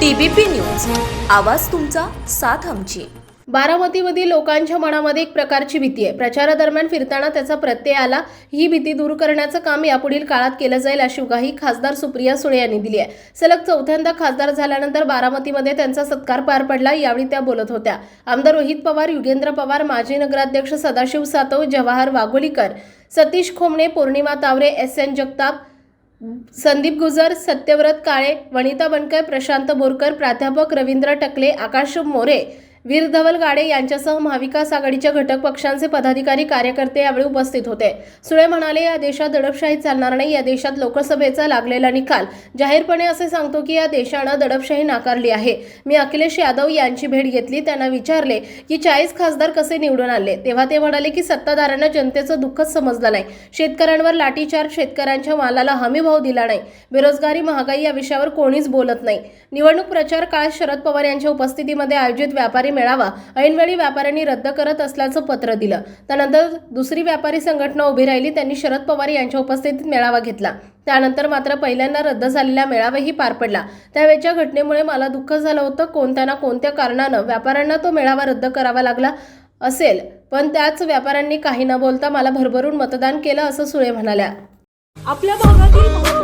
TBP news. आवाज तुमचा साथ आमची. बारामतीमधील लोकांच्या मनामध्ये एक प्रकारची भीती आहे. प्रचारादरम्यान फिरताना त्याचा प्रत्यय आला ही भीती दूर करण्याचं काम यापुढील काळात केलं जाईल अशी ग्वाही खासदार सुप्रिया सुळे यांनी दिली आहे. सलग चौथ्यांदा खासदार झाल्यानंतर बारामतीमध्ये त्यांचा सत्कार पार पडला यावेळी त्या बोलत होत्या. आमदार रोहित पवार युगेंद्र पवार माजी नगराध्यक्ष सदाशिव सातव जवाहर वाघोलीकर सतीश खोमणे पौर्णिमा तावरे एस एन जगताप संदीप गुजर सत्यव्रत काळे वनिता बनकर प्रशांत बोरकर प्राध्यापक रवींद्र टकले आकाश मोरे वीर धवल गाडे यांच्यासह महाविकास आघाडीच्या घटक पक्षांचे पदाधिकारी कार्यकर्ते यावेळी उपस्थित होते. सुळे म्हणाले या देशात दडपशाही चालणार नाही. या देशात लोकसभेचा लागलेला निकाल जाहीरपणे असे सांगतो की या देशानं दडपशाही नाकारली आहे. मी अखिलेश यादव यांची भेट घेतली. त्यांना विचारले की चाळीस खासदार कसे निवडून आणले? तेव्हा ते म्हणाले की सत्ताधाऱ्यांना जनतेचं दुःखच समजलं नाही. शेतकऱ्यांवर लाठीचार्ज शेतकऱ्यांच्या मालाला हमीभाव दिला नाही. बेरोजगारी महागाई या विषयावर कोणीच बोलत नाही. निवडणूक प्रचार काळात शरद पवार यांच्या उपस्थितीमध्ये आयोजित व्यापारी मेळावा. ऐनवेळी व्यापाऱ्यांनी रद्द करत असल्याचं पत्र दिलं. त्यानंतर दुसरी व्यापारी संघटना उभी राहिली त्यांनी शरद पवार यांच्या उपस्थितीत मेळावा घेतला. त्यानंतर मात्र पहिल्यांदा रद्द झालेला मेळावाही पार पडला. त्यावेळच्या घटनेमुळे मला दुःख झालं होतं कोणत्या ना कोणत्या कारणानं व्यापाऱ्यांना तो मेळावा रद्द करावा लागला असेल. पण त्याच व्यापाऱ्यांनी काही न बोलता मला भरभरून मतदान केलं असं सुळे म्हणाल्या. आपल्या भागातील